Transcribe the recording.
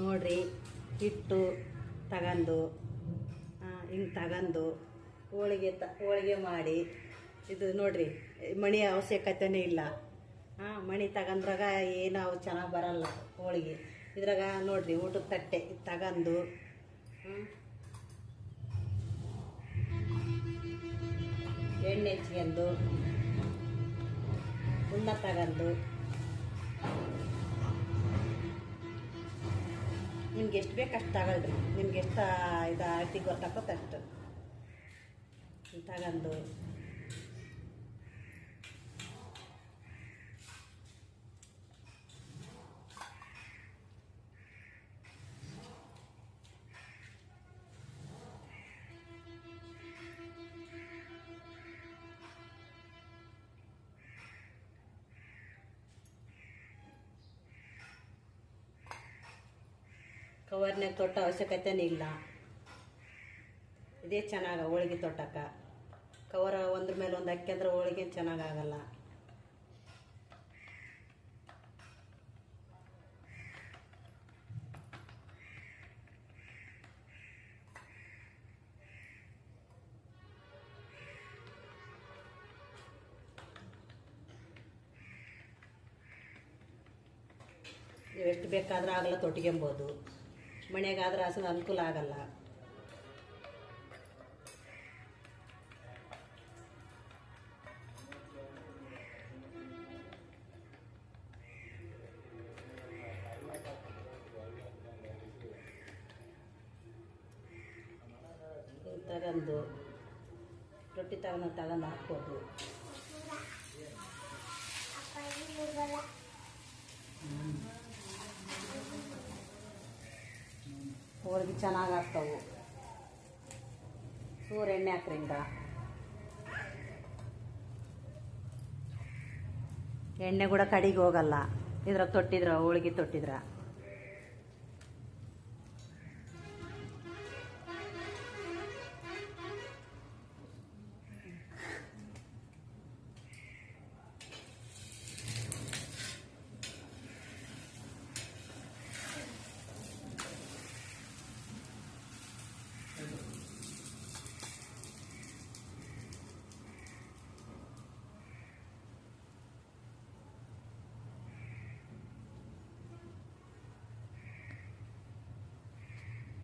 ನೋಡ್ರಿ, ಹಿಟ್ಟು ತಗೊಂಡು ಹಿಂಗೆ ತಗೊಂಡು ಹೋಳಿಗೆ ತ, ಹೋಳಿಗೆ ಮಾಡಿ, ಇದು ನೋಡ್ರಿ, ಮಣಿ ಅವಶ್ಯಕತೆನೇ ಇಲ್ಲ. ಹಾಂ ಮಣಿ ತಗಂದ್ರಾಗ ಏನು ಅವು ಚೆನ್ನಾಗಿ ಬರಲ್ಲ ಹೋಳಿಗೆ. ಇದ್ರಾಗ ನೋಡ್ರಿ, ಊಟದ ತಟ್ಟೆ ತಗೊಂಡು ಎಣ್ಣೆ ಹೆಚ್ಕೊಂಡು ಉಣ್ಣ ತಗಂದು ನಿಮ್ಗೆ ಎಷ್ಟು ಬೇಕು ಅಷ್ಟು ತಗೊಳ್ರಿ. ನಿಮ್ಗೆ ಎಷ್ಟು ಇದು ಆಯ್ತಿ ಗೊತ್ತಾಕತ್ತೆ ಅಷ್ಟು. ತಗಂದು ಕವರ್ನಾಗ ತೊಟ್ಟ ಅವಶ್ಯಕತೆ ಇಲ್ಲ. ಇದೇ ಚೆನ್ನಾಗ ಹೋಳಿಗೆ ತೊಟ್ಟಕ್ಕ. ಕವರ್ ಒಂದ್ರ ಮೇಲೆ ಒಂದು ಹಾಕ್ಯಂದ್ರೆ ಹೋಳಿಗೆ ಚೆನ್ನಾಗಾಗಲ್ಲ ನೀವು ಎಷ್ಟು ಬೇಕಾದ್ರೂ ಆಗಲ್ಲ ತೊಟ್ಕೊಂಬೋದು ಮನೆಗಾದ್ರೆ ಅಸಲು ಅನುಕೂಲ ಆಗಲ್ಲ. ತಗೊಂಡು ರೊಟ್ಟಿ ತಗೊಂಡು ತಗೊಂಡು ಹಾಕ್ಬೋದು ಹೋಳಿಗೆ ಚೆನ್ನಾಗಿ ಆಗ್ತಾವು. ಸೂರು ಎಣ್ಣೆ ಹಾಕ್ರಿಂದ. ಎಣ್ಣೆ ಕೂಡ ಕಡಿಗೆ ಹೋಗಲ್ಲ. ಇದ್ರಾಗ ತೊಟ್ಟಿದ್ರ ಹೋಳಿಗೆ ತೊಟ್ಟಿದ್ರ.